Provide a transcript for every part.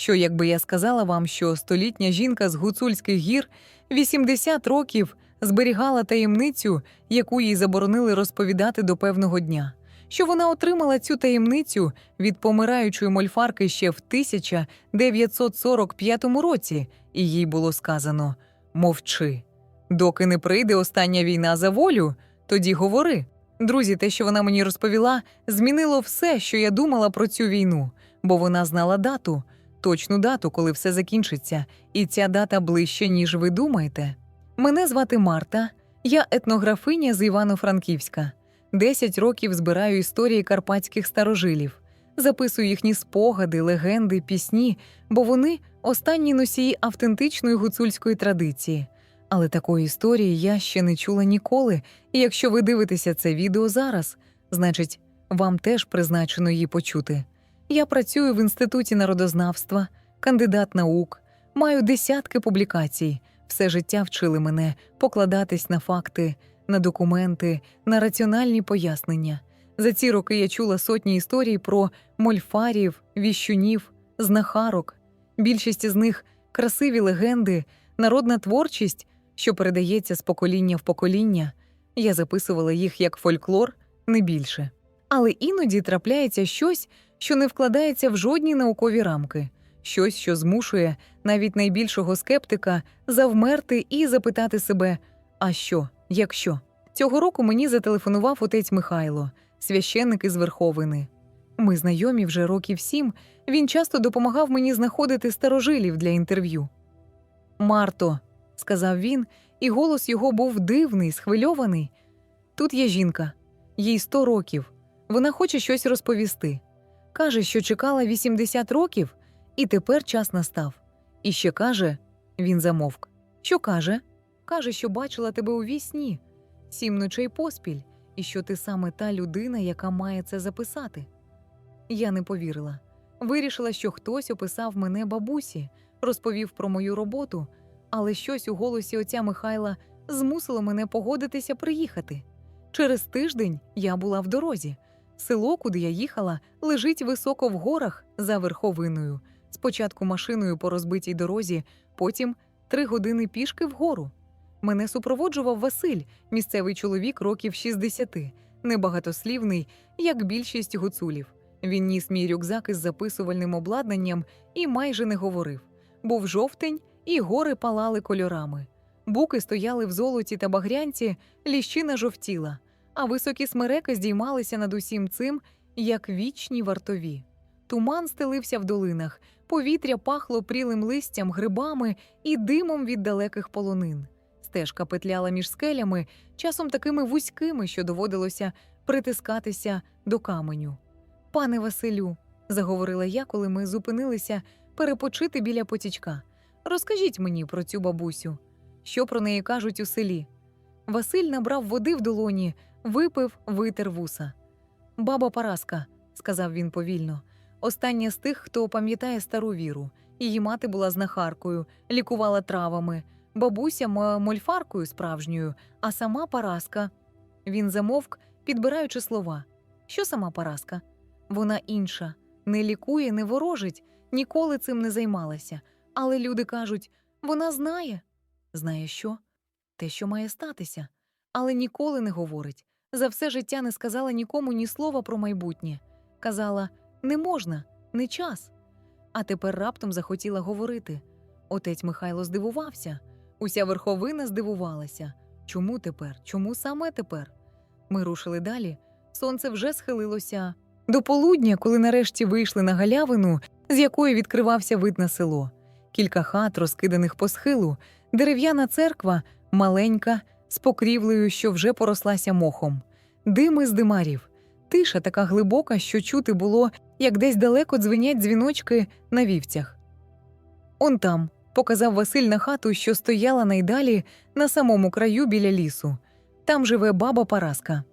Що, якби я сказала вам, що столітня жінка з гуцульських гір 80 років зберігала таємницю, яку їй заборонили розповідати до певного дня, що вона отримала цю таємницю від помираючої мольфарки ще в 1945 році, і їй було сказано мовчи. Доки не прийде остання війна за волю, тоді говори. Друзі, те, що вона мені розповіла, змінило все, що я думала про цю війну, бо вона знала дату, точну дату, коли все закінчиться, і ця дата ближче, ніж ви думаєте. Мене звати Марта, я етнографиня з Івано-Франківська. Десять років збираю історії карпатських старожилів, записую їхні спогади, легенди, пісні, бо вони останні носії автентичної гуцульської традиції. Але такої історії я ще не чула ніколи, і якщо ви дивитеся це відео зараз, значить, вам теж призначено її почути. Я працюю в інституті народознавства, кандидат наук, маю десятки публікацій. Все життя вчили мене покладатись на факти, на документи, на раціональні пояснення. За ці роки я чула сотні історій про мольфарів, віщунів, знахарок. Більшість із них красиві легенди, народна творчість, що передається з покоління в покоління. Я записувала їх як фольклор, не більше. Але іноді трапляється щось, що не вкладається в жодні наукові рамки, щось, що змушує навіть найбільшого скептика завмерти і запитати себе: а що, якщо? Цього року мені зателефонував отець Михайло, священник із Верховини. Ми знайомі вже років сім. Він часто допомагав мені знаходити старожилів для інтерв'ю. Марто, сказав він, і голос його був дивний, схвильований. Тут є жінка, їй сто років. Вона хоче щось розповісти. Каже, що чекала 80 років, і тепер час настав. І ще каже, він замовк. Що каже? Каже, що бачила тебе у вісні, сім ночей поспіль, і що ти саме та людина, яка має це записати. Я не повірила. Вирішила, що хтось описав мене бабусі, розповів про мою роботу, але щось у голосі отця Михайла змусило мене погодитися приїхати. Через тиждень я була в дорозі. Село, куди я їхала, лежить високо в горах за верховиною. Спочатку машиною по розбитій дорозі, потім три години пішки вгору. Мене супроводжував Василь, місцевий чоловік років 60, небагатослівний, як більшість гуцулів. Він ніс мій рюкзак із записувальним обладнанням і майже не говорив. Був жовтень, і гори палали кольорами. Буки стояли в золоті та багрянці, ліщина жовтіла, а високі смереки здіймалися над усім цим, як вічні вартові. Туман стелився в долинах, повітря пахло прілим листям, грибами і димом від далеких полонин. Стежка петляла між скелями, часом такими вузькими, що доводилося притискатися до каменю. Пане Василю, заговорила я, коли ми зупинилися перепочити біля потічка. Розкажіть мені про цю бабусю, що про неї кажуть у селі. Василь набрав води в долоні, випив, витер вуса. Баба Параска, сказав він повільно, остання з тих, хто пам'ятає стару віру. Її мати була знахаркою, лікувала травами, бабуся мольфаркою справжньою, а сама Параска. Він замовк, підбираючи слова. Що сама Параска? Вона інша, не лікує, не ворожить, ніколи цим не займалася. Але люди кажуть, вона знає. Знає що? Те, що має статися, але ніколи не говорить. За все життя не сказала нікому ні слова про майбутнє. Казала не можна, не час. А тепер раптом захотіла говорити. Отець Михайло здивувався. Уся верховина здивувалася. Чому тепер? Чому саме тепер? Ми рушили далі. Сонце вже схилилося до полудня, коли нарешті вийшли на галявину, з якої відкривався вид на село. Кілька хат, розкиданих по схилу, дерев'яна церква, маленька, з покрівлею, що вже порослася мохом, дими з димарів, тиша така глибока, що чути було, як десь далеко дзвенять дзвіночки на вівцях. Он там, показав Василь на хату, що стояла найдалі на самому краю біля лісу. Там живе баба Параска.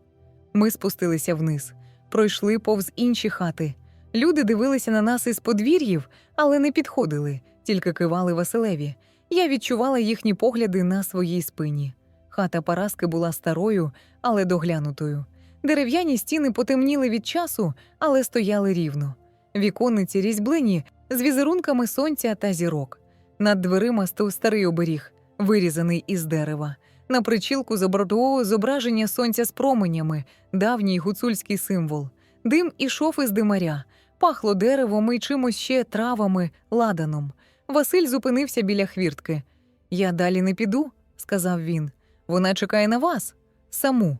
Ми спустилися вниз, пройшли повз інші хати. Люди дивилися на нас із подвір'їв, але не підходили, тільки кивали Василеві. Я відчувала їхні погляди на своїй спині. Хата Параски була старою, але доглянутою. Дерев'яні стіни потемніли від часу, але стояли рівно. віконниці різьблені з візерунками сонця та зірок. Над дверима став старий оберіг, вирізаний із дерева. На причілку забортового зображення сонця з променями, давній гуцульський символ. Дим ішов із димаря, пахло деревом і чимось ще травами, ладаном. Василь зупинився біля хвіртки. Я далі не піду, сказав він. Вона чекає на вас, саму.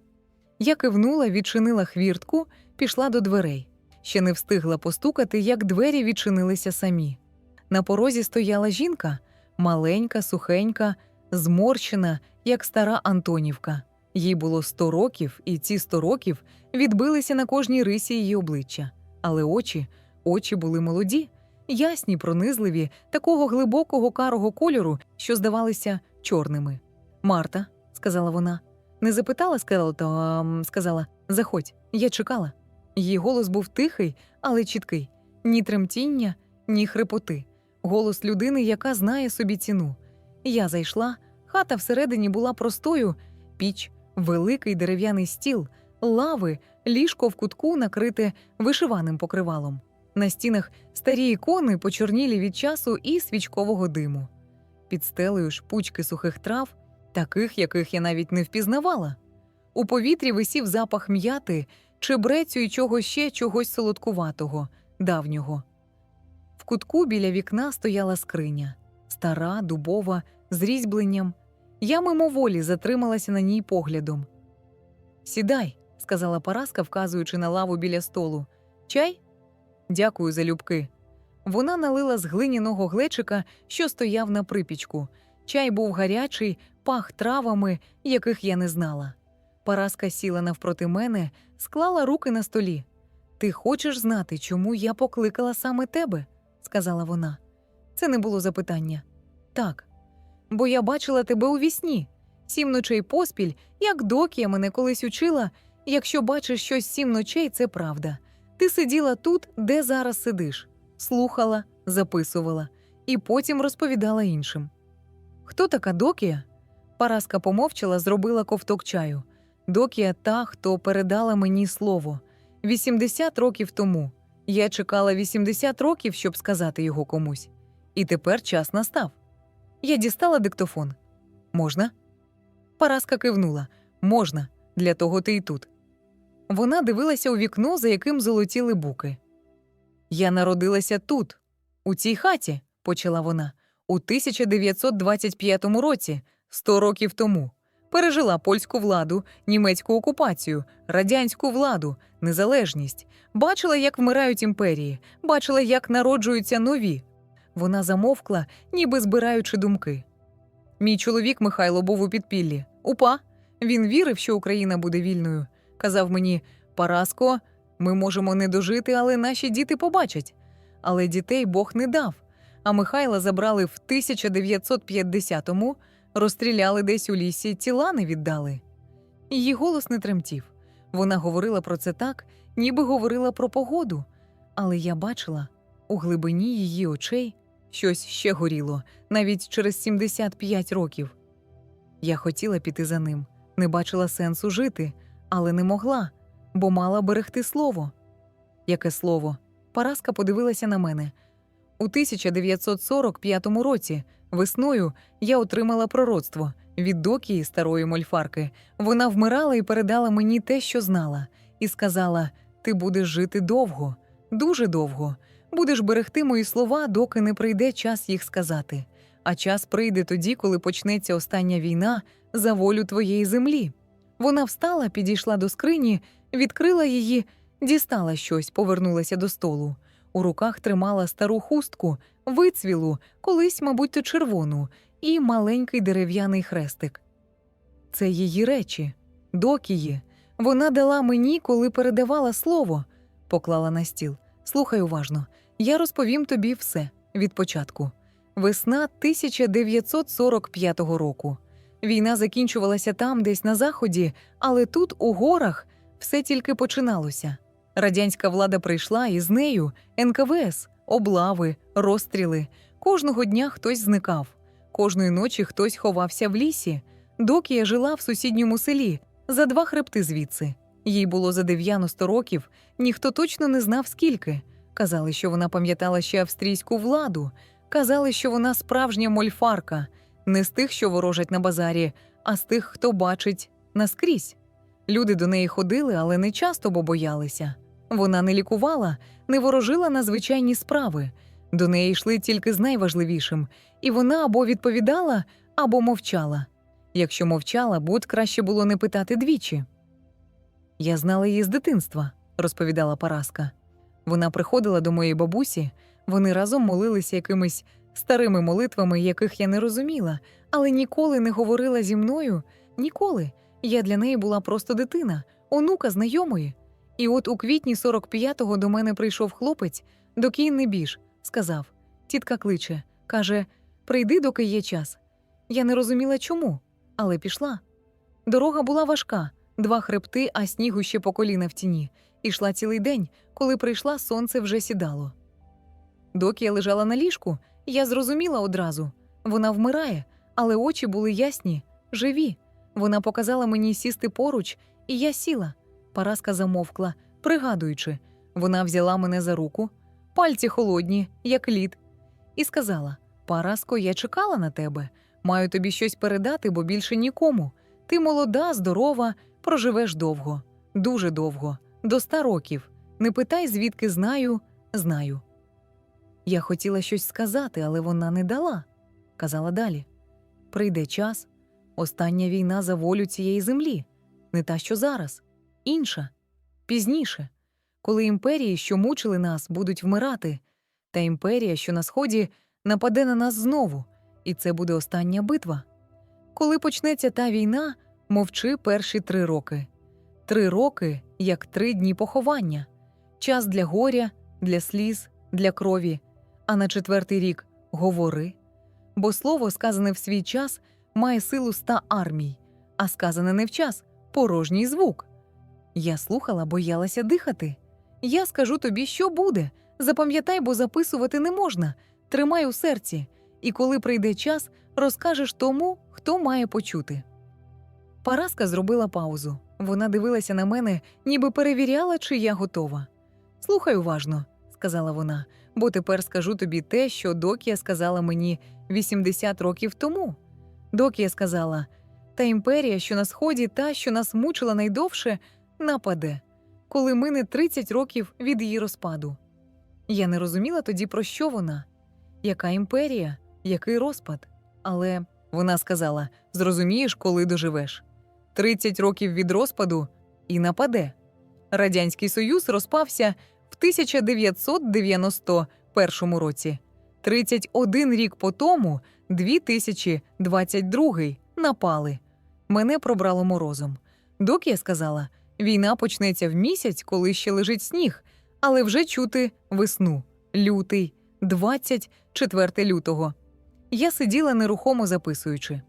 Я кивнула, відчинила хвіртку, пішла до дверей. Ще не встигла постукати, як двері відчинилися самі. На порозі стояла жінка, маленька, сухенька, зморщена, як стара Антонівка. Їй було сто років, і ці сто років відбилися на кожній рисі її обличчя. Але очі, очі були молоді, ясні, пронизливі, такого глибокого карого кольору, що здавалися чорними. Марта, сказала вона, не запитала, сказала, то ам, сказала заходь, я чекала. Її голос був тихий, але чіткий, ні тремтіння, ні хрипоти. Голос людини, яка знає собі ціну. Я зайшла, хата всередині була простою, піч, великий дерев'яний стіл, лави, ліжко в кутку накрите вишиваним покривалом. На стінах старі ікони, почорнілі від часу і свічкового диму. Під стелею пучки сухих трав, таких, яких я навіть не впізнавала. У повітрі висів запах м'яти, чебрецю і чого ще чогось солодкуватого, давнього. В кутку біля вікна стояла скриня, стара, дубова, з різьбленням. Я мимоволі затрималася на ній поглядом. Сідай, сказала Параска, вказуючи на лаву біля столу. Чай? Дякую за любки. Вона налила з глиняного глечика, що стояв на припічку. Чай був гарячий, пах травами, яких я не знала. Параска сіла навпроти мене, склала руки на столі. Ти хочеш знати, чому я покликала саме тебе? сказала вона. Це не було запитання. Так. Бо я бачила тебе у вісні. Сім ночей поспіль, як Докія мене колись учила, якщо бачиш щось сім ночей, це правда. Ти сиділа тут, де зараз сидиш, слухала, записувала і потім розповідала іншим. Хто така Докія? Параска помовчала, зробила ковток чаю. Докія та, хто передала мені слово. 80 років тому. Я чекала 80 років, щоб сказати його комусь. І тепер час настав. Я дістала диктофон. Можна? Параска кивнула. Можна, для того ти й тут. Вона дивилася у вікно, за яким золотіли буки. Я народилася тут, у цій хаті, почала вона, у 1925 році, сто років тому. Пережила польську владу, німецьку окупацію, радянську владу, незалежність, бачила, як вмирають імперії, бачила, як народжуються нові. Вона замовкла, ніби збираючи думки. Мій чоловік Михайло був у підпіллі. Упа. Він вірив, що Україна буде вільною. Казав мені: Параско, ми можемо не дожити, але наші діти побачать. Але дітей Бог не дав. А Михайла забрали в 1950-му, розстріляли десь у лісі, тіла не віддали. Її голос не тремтів. Вона говорила про це так, ніби говорила про погоду. Але я бачила у глибині її очей щось ще горіло, навіть через 75 років. Я хотіла піти за ним, не бачила сенсу жити, але не могла, бо мала берегти слово. Яке слово? Параска подивилася на мене. У 1945 році, весною, я отримала пророцтво від докії старої мольфарки. Вона вмирала і передала мені те, що знала, і сказала: Ти будеш жити довго, дуже довго. Будеш берегти мої слова, доки не прийде час їх сказати. А час прийде тоді, коли почнеться остання війна за волю твоєї землі. Вона встала, підійшла до скрині, відкрила її, дістала щось, повернулася до столу. У руках тримала стару хустку, вицвілу, колись, мабуть, червону, і маленький дерев'яний хрестик. Це її речі, докії. Вона дала мені, коли передавала слово, поклала на стіл. Слухай уважно, я розповім тобі все від початку. Весна 1945 року. Війна закінчувалася там, десь на заході, але тут, у горах, все тільки починалося. Радянська влада прийшла і з нею НКВС, облави, розстріли. Кожного дня хтось зникав, кожної ночі хтось ховався в лісі. Доки я жила в сусідньому селі, за два хребти звідси. Їй було за 90 років, ніхто точно не знав скільки. Казали, що вона пам'ятала ще австрійську владу, казали, що вона справжня мольфарка, не з тих, що ворожать на базарі, а з тих, хто бачить наскрізь. Люди до неї ходили, але не часто, бо боялися. Вона не лікувала, не ворожила на звичайні справи. До неї йшли тільки з найважливішим, і вона або відповідала, або мовчала. Якщо мовчала, будь краще було не питати двічі. Я знала її з дитинства, розповідала Параска. Вона приходила до моєї бабусі, вони разом молилися якимись старими молитвами, яких я не розуміла, але ніколи не говорила зі мною. Ніколи. Я для неї була просто дитина, онука знайомої. І от у квітні 45-го до мене прийшов хлопець, доки не біж, сказав: Тітка кличе, каже: Прийди, доки є час. Я не розуміла чому, але пішла. Дорога була важка, два хребти, а снігу ще по коліна в тіні. Ішла цілий день, коли прийшла, сонце вже сідало. Доки я лежала на ліжку, я зрозуміла одразу вона вмирає, але очі були ясні, живі. Вона показала мені сісти поруч, і я сіла. Параска замовкла, пригадуючи, вона взяла мене за руку, пальці холодні, як лід, і сказала: Параско, я чекала на тебе. Маю тобі щось передати, бо більше нікому. Ти молода, здорова, проживеш довго, дуже довго, до ста років. Не питай, звідки знаю, знаю. Я хотіла щось сказати, але вона не дала. Казала далі: прийде час, остання війна за волю цієї землі, не та, що зараз, інша, пізніше, коли імперії, що мучили нас, будуть вмирати, та імперія, що на сході, нападе на нас знову, і це буде остання битва. Коли почнеться та війна, мовчи перші три роки. Три роки, як три дні поховання, час для горя, для сліз, для крові. А на четвертий рік говори. Бо слово, сказане в свій час, має силу ста армій, а сказане не в час порожній звук. Я слухала, боялася дихати. Я скажу тобі, що буде. Запам'ятай, бо записувати не можна. Тримай у серці, і коли прийде час, розкажеш тому, хто має почути. Параска зробила паузу. Вона дивилася на мене, ніби перевіряла, чи я готова. Слухай уважно, сказала вона, бо тепер скажу тобі те, що Докія сказала мені 80 років тому. Докія сказала: та імперія, що на сході, та, що нас мучила найдовше, нападе, коли мине 30 років від її розпаду. Я не розуміла тоді, про що вона, яка імперія, який розпад. Але вона сказала: зрозумієш, коли доживеш. 30 років від розпаду і нападе. Радянський Союз розпався в 1991 році. 31 рік по тому, 2022 напали. Мене пробрало морозом. Доки я сказала, війна почнеться в місяць, коли ще лежить сніг, але вже чути весну, лютий, 24 лютого. Я сиділа нерухомо записуючи.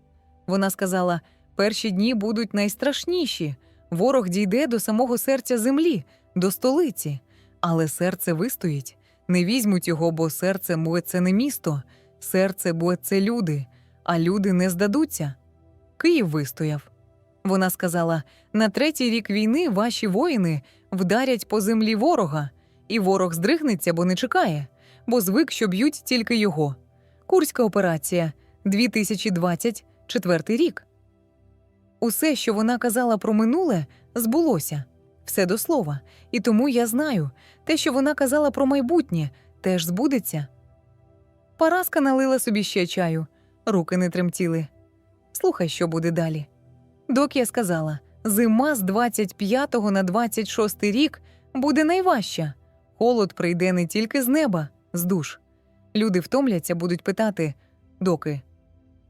Вона сказала: перші дні будуть найстрашніші. Ворог дійде до самого серця землі, до столиці, але серце вистоїть. Не візьмуть його, бо серце бо це не місто, серце бо це люди, а люди не здадуться. Київ вистояв. Вона сказала: на третій рік війни ваші воїни вдарять по землі ворога, і ворог здригнеться, бо не чекає, бо звик, що б'ють тільки його. Курська операція 2024 рік. Усе, що вона казала про минуле, збулося все до слова, і тому я знаю те, що вона казала про майбутнє, теж збудеться. Параска налила собі ще чаю, руки не тремтіли. Слухай, що буде далі. Докія сказала: зима з 25 на 26 рік буде найважча. Холод прийде не тільки з неба, з душ. Люди втомляться, будуть питати доки.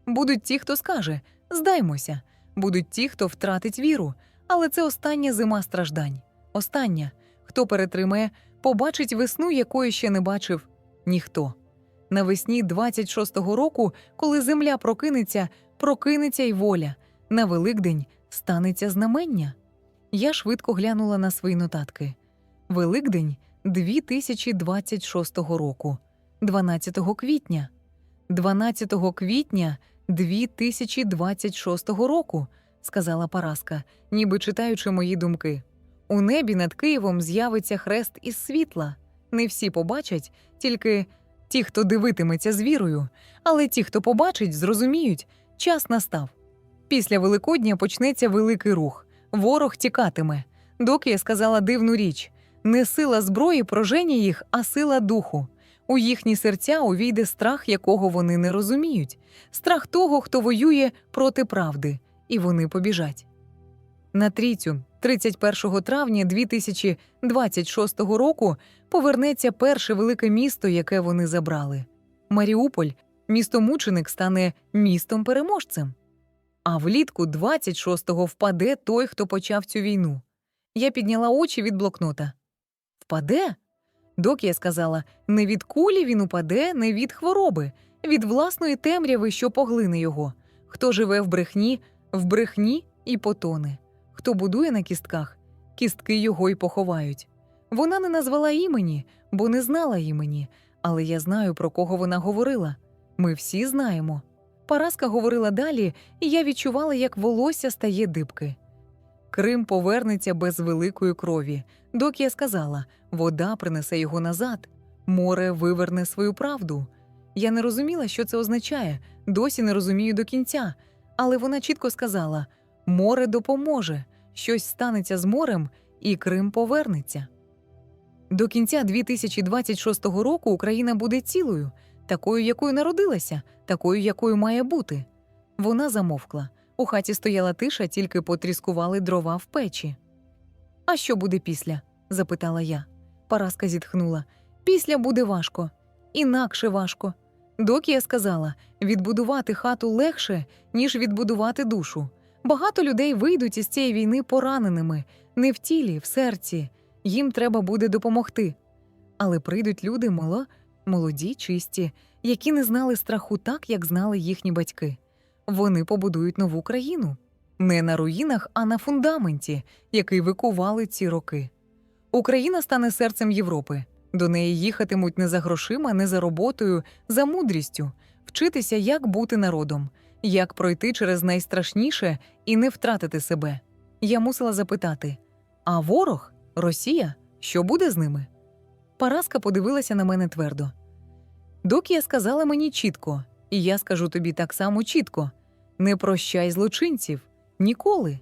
Будуть ті, хто скаже здаймося, будуть ті, хто втратить віру, але це остання зима страждань. Остання, хто перетримає, побачить весну, якої ще не бачив ніхто. Навесні 26-го року, коли земля прокинеться, прокинеться й воля. На Великдень станеться знамення. Я швидко глянула на свої нотатки. Великдень 2026 року, 12 квітня. 12 квітня 2026 року, сказала Параска, ніби читаючи мої думки. У небі над Києвом з'явиться хрест із світла. Не всі побачать, тільки ті, хто дивитиметься з вірою, але ті, хто побачить, зрозуміють, час настав. Після Великодня почнеться великий рух, ворог тікатиме. Доки я сказала дивну річ не сила зброї прожені їх, а сила духу. У їхні серця увійде страх, якого вони не розуміють, страх того, хто воює проти правди, і вони побіжать. На трійцю 31 травня 2026 року повернеться перше велике місто, яке вони забрали. Маріуполь, місто мученик, стане містом переможцем. А влітку 26-го впаде той, хто почав цю війну. Я підняла очі від блокнота. Впаде? Доки я сказала, не від кулі він упаде, не від хвороби, від власної темряви, що поглине його. Хто живе в брехні, в брехні і потоне. Хто будує на кістках, кістки його й поховають. Вона не назвала імені, бо не знала імені, але я знаю, про кого вона говорила. Ми всі знаємо. Параска говорила далі, і я відчувала, як волосся стає дибки. Крим повернеться без великої крові. Доки я сказала, вода принесе його назад, море виверне свою правду. Я не розуміла, що це означає, досі не розумію до кінця, але вона чітко сказала: море допоможе, щось станеться з морем, і Крим повернеться. До кінця 2026 року Україна буде цілою, такою, якою народилася, такою, якою має бути. Вона замовкла. У хаті стояла тиша, тільки потріскували дрова в печі. А що буде після? запитала я. Параска зітхнула. Після буде важко, інакше важко. Доки я сказала, відбудувати хату легше, ніж відбудувати душу. Багато людей вийдуть із цієї війни пораненими, не в тілі, в серці. Їм треба буде допомогти. Але прийдуть люди мало, молоді, чисті, які не знали страху так, як знали їхні батьки. Вони побудують нову країну не на руїнах, а на фундаменті, який викували ці роки. Україна стане серцем Європи. До неї їхатимуть не за грошима, не за роботою, за мудрістю, вчитися, як бути народом, як пройти через найстрашніше і не втратити себе. Я мусила запитати: а ворог, Росія, що буде з ними? Параска подивилася на мене твердо. Докія сказала мені чітко, і я скажу тобі так само чітко: не прощай злочинців ніколи.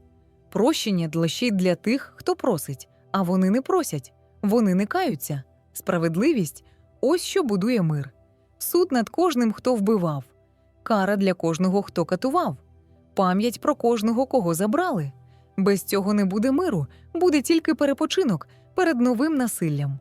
Прощення лише для тих, хто просить, а вони не просять, вони не каються. Справедливість ось що будує мир. Суд над кожним, хто вбивав, кара для кожного, хто катував, пам'ять про кожного, кого забрали. Без цього не буде миру, буде тільки перепочинок перед новим насиллям.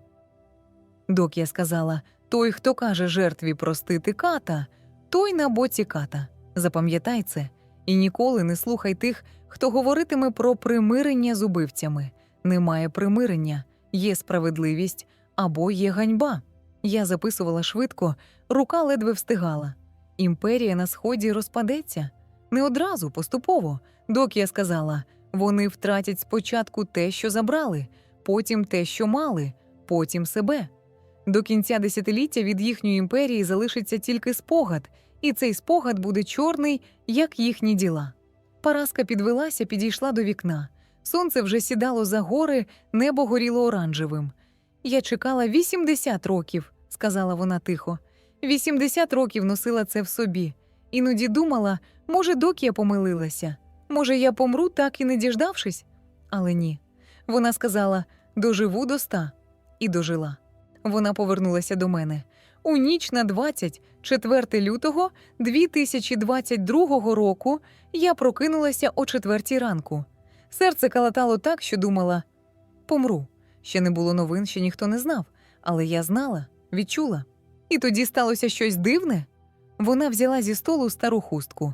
Док я сказала той, хто каже жертві простити ката, той на боці ката. Запам'ятай це, і ніколи не слухай тих, хто говоритиме про примирення з убивцями. Немає примирення, є справедливість або є ганьба. Я записувала швидко, рука ледве встигала. Імперія на сході розпадеться не одразу, поступово. Док я сказала, вони втратять спочатку те, що забрали, потім те, що мали, потім себе. До кінця десятиліття від їхньої імперії залишиться тільки спогад, і цей спогад буде чорний, як їхні діла. Параска підвелася, підійшла до вікна. Сонце вже сідало за гори, небо горіло оранжевим. Я чекала 80 років, сказала вона тихо. 80 років носила це в собі. Іноді думала, може, доки я помилилася, може, я помру, так і не діждавшись. Але ні. Вона сказала доживу до ста і дожила. Вона повернулася до мене. У ніч на 24 лютого 2022 року я прокинулася о четвертій ранку. Серце калатало так, що думала помру. Ще не було новин, ще ніхто не знав, але я знала, відчула. І тоді сталося щось дивне. Вона взяла зі столу стару хустку.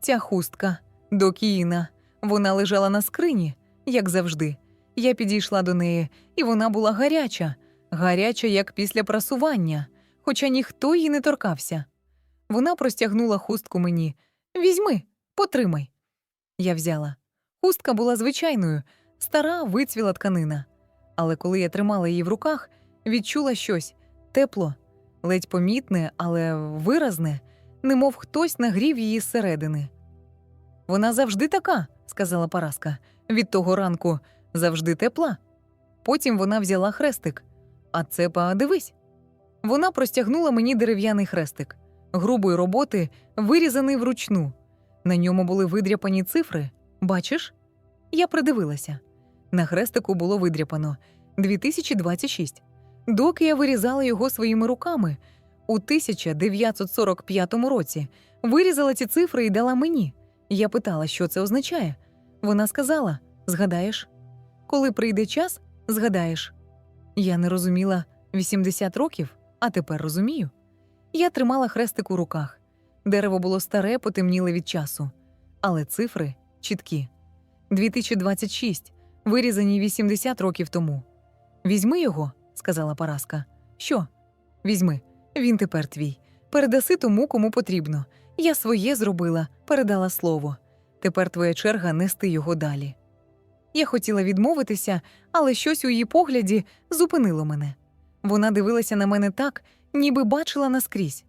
Ця хустка докіїна. Вона лежала на скрині, як завжди. Я підійшла до неї, і вона була гаряча, гаряча, як після прасування, хоча ніхто її не торкався. Вона простягнула хустку мені. Візьми, потримай. Я взяла. Хустка була звичайною, стара вицвіла тканина. Але коли я тримала її в руках, відчула щось тепло, ледь помітне, але виразне, немов хтось нагрів її зсередини. Вона завжди така, сказала Параска. Від того ранку завжди тепла. Потім вона взяла хрестик. А це подивись. Вона простягнула мені дерев'яний хрестик, грубої роботи, вирізаний вручну. На ньому були видряпані цифри. Бачиш? Я придивилася. На хрестику було видряпано 2026. Доки я вирізала його своїми руками. У 1945 році вирізала ці цифри і дала мені. Я питала, що це означає. Вона сказала: згадаєш, коли прийде час, згадаєш. Я не розуміла 80 років, а тепер розумію. Я тримала хрестик у руках. Дерево було старе, потемніле від часу, але цифри чіткі. 2026, вирізані 80 років тому. Візьми його, сказала Параска. Що? Візьми, він тепер твій. Передаси тому, кому потрібно. Я своє зробила, передала слово. Тепер твоя черга нести його далі. Я хотіла відмовитися, але щось у її погляді зупинило мене. Вона дивилася на мене так, ніби бачила наскрізь,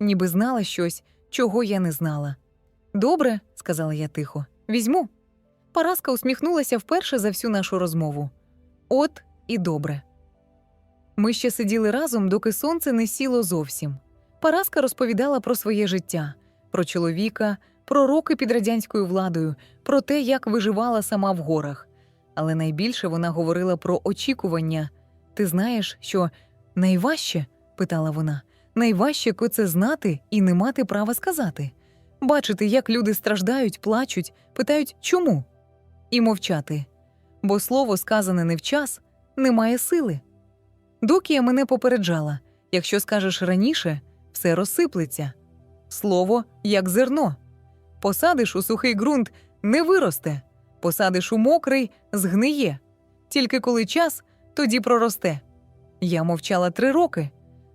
ніби знала щось, чого я не знала. Добре, сказала я тихо, візьму. Параска усміхнулася вперше за всю нашу розмову. От і добре. Ми ще сиділи разом, доки сонце не сіло зовсім. Параска розповідала про своє життя, про чоловіка, про роки під радянською владою, про те, як виживала сама в горах. Але найбільше вона говорила про очікування. Ти знаєш, що найважче, питала вона, найважче це знати і не мати права сказати. Бачити, як люди страждають, плачуть, питають чому? І мовчати. Бо слово, сказане не в час, не має сили. Докія мене попереджала якщо скажеш раніше, все розсиплеться. Слово як зерно. Посадиш у сухий ґрунт не виросте, посадиш у мокрий згниє. Тільки коли час, тоді проросте. Я мовчала три роки.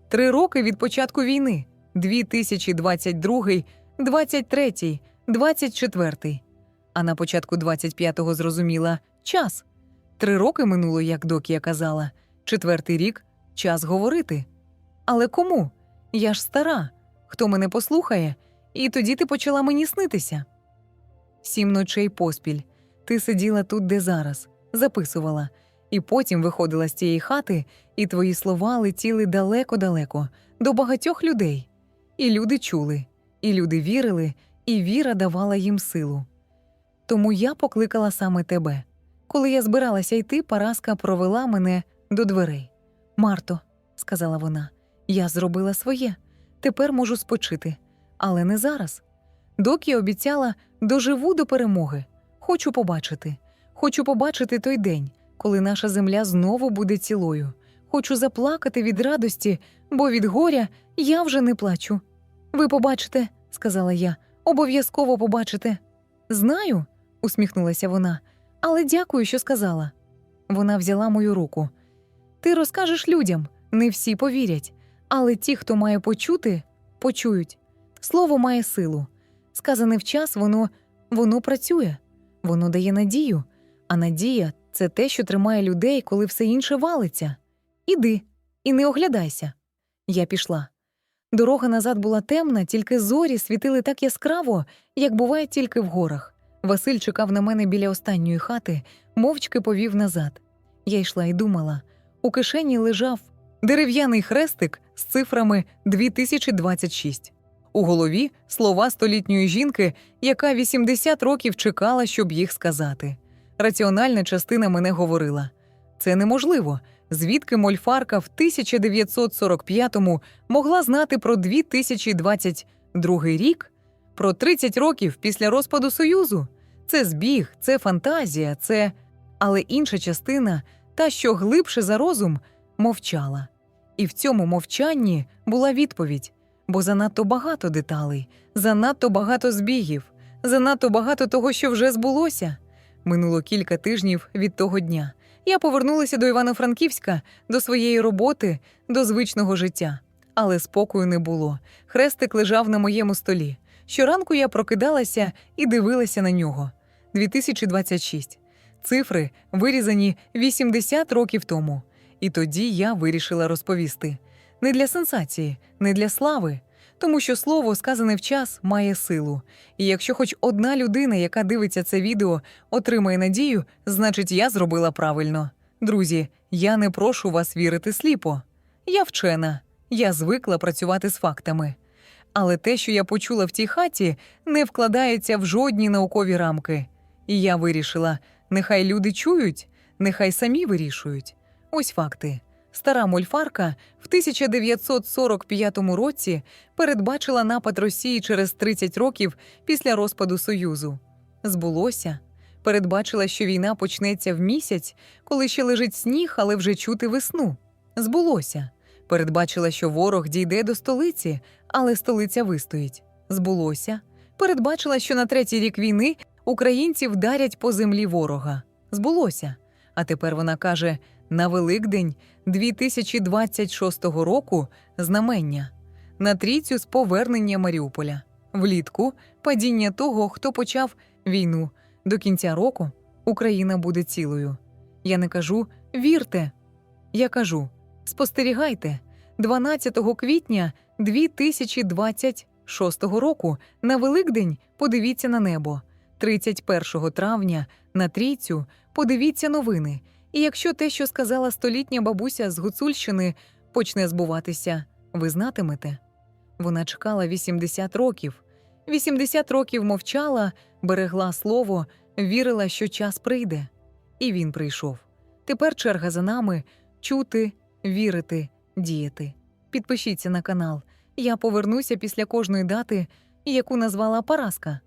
Три роки від початку війни 2022, 23, 24. А на початку 25-го зрозуміла час. Три роки минуло, як Докія казала, четвертий рік час говорити. Але кому? Я ж стара. Хто мене послухає? І тоді ти почала мені снитися. Сім ночей поспіль. Ти сиділа тут, де зараз, записувала, і потім виходила з цієї хати, і твої слова летіли далеко-далеко, до багатьох людей. І люди чули, і люди вірили, і віра давала їм силу. Тому я покликала саме тебе. Коли я збиралася йти, Параска провела мене до дверей. Марто, сказала вона, я зробила своє. Тепер можу спочити, але не зараз. Доки обіцяла, доживу до перемоги. Хочу побачити. Хочу побачити той день, коли наша земля знову буде цілою. Хочу заплакати від радості, бо від горя я вже не плачу. Ви побачите, сказала я, обов'язково побачите. Знаю, усміхнулася вона, але дякую, що сказала. Вона взяла мою руку. Ти розкажеш людям, не всі повірять, але ті, хто має почути, почують. Слово має силу. Сказане в час, воно, воно працює, воно дає надію, а надія це те, що тримає людей, коли все інше валиться. Іди і не оглядайся. Я пішла. Дорога назад була темна, тільки зорі світили так яскраво, як буває тільки в горах. Василь чекав на мене біля останньої хати, мовчки повів назад. Я йшла і думала. У кишені лежав дерев'яний хрестик з цифрами 2026. У голові слова столітньої жінки, яка 80 років чекала, щоб їх сказати. Раціональна частина мене говорила: це неможливо. Звідки Мольфарка в 1945-му могла знати про 2022 рік, про 30 років після розпаду Союзу? Це збіг, це фантазія, це. Але інша частина, та, що глибше за розум, мовчала. І в цьому мовчанні була відповідь бо занадто багато деталей, занадто багато збігів, занадто багато того, що вже збулося. Минуло кілька тижнів від того дня. Я повернулася до Івано-Франківська, до своєї роботи, до звичного життя. Але спокою не було. Хрестик лежав на моєму столі. Щоранку я прокидалася і дивилася на нього. 2026. Цифри вирізані 80 років тому. І тоді я вирішила розповісти не для сенсації, не для слави, тому що слово, сказане в час, має силу. І якщо хоч одна людина, яка дивиться це відео, отримає надію, значить я зробила правильно. Друзі, Я не прошу вас вірити сліпо. Я вчена, я звикла працювати з фактами. Але те, що я почула в тій хаті, не вкладається в жодні наукові рамки. І я вирішила: нехай люди чують, нехай самі вирішують. Ось факти. Стара мольфарка в 1945 році передбачила напад Росії через 30 років після розпаду Союзу. Збулося. Передбачила, що війна почнеться в місяць, коли ще лежить сніг, але вже чути весну. Збулося. Передбачила, що ворог дійде до столиці, але столиця вистоїть. Збулося. Передбачила, що на третій рік війни українці вдарять по землі ворога. Збулося. А тепер вона каже: на Великдень 2026 року знамення, на трійцю з повернення Маріуполя, влітку падіння того, хто почав війну. До кінця року Україна буде цілою. Я не кажу вірте. Я кажу спостерігайте 12 квітня 2026 року на Великдень подивіться на небо. 31 травня на трійцю подивіться новини. І якщо те, що сказала столітня бабуся з Гуцульщини, почне збуватися, ви знатимете. Вона чекала 80 років. 80 років мовчала, берегла слово, вірила, що час прийде. І він прийшов. Тепер черга за нами чути, вірити, діяти. Підпишіться на канал. Я повернуся після кожної дати, яку назвала Параска.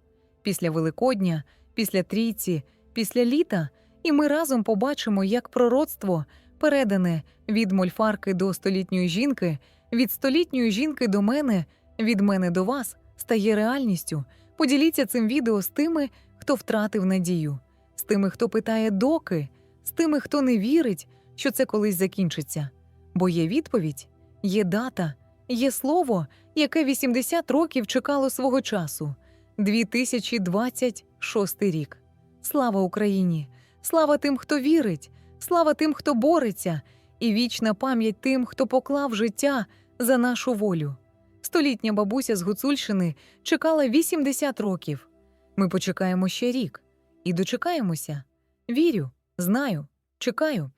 Після Великодня, після трійці, після літа, і ми разом побачимо, як пророцтво, передане від мольфарки до столітньої жінки, від столітньої жінки до мене, від мене до вас, стає реальністю. Поділіться цим відео з тими, хто втратив надію, з тими, хто питає доки, з тими, хто не вірить, що це колись закінчиться. Бо є відповідь, є дата, є слово, яке 80 років чекало свого часу 2026 рік. Слава Україні! Слава тим, хто вірить, слава тим, хто бореться, і вічна пам'ять тим, хто поклав життя за нашу волю. Столітня бабуся з Гуцульщини чекала 80 років. Ми почекаємо ще рік і дочекаємося. Вірю, знаю, чекаю.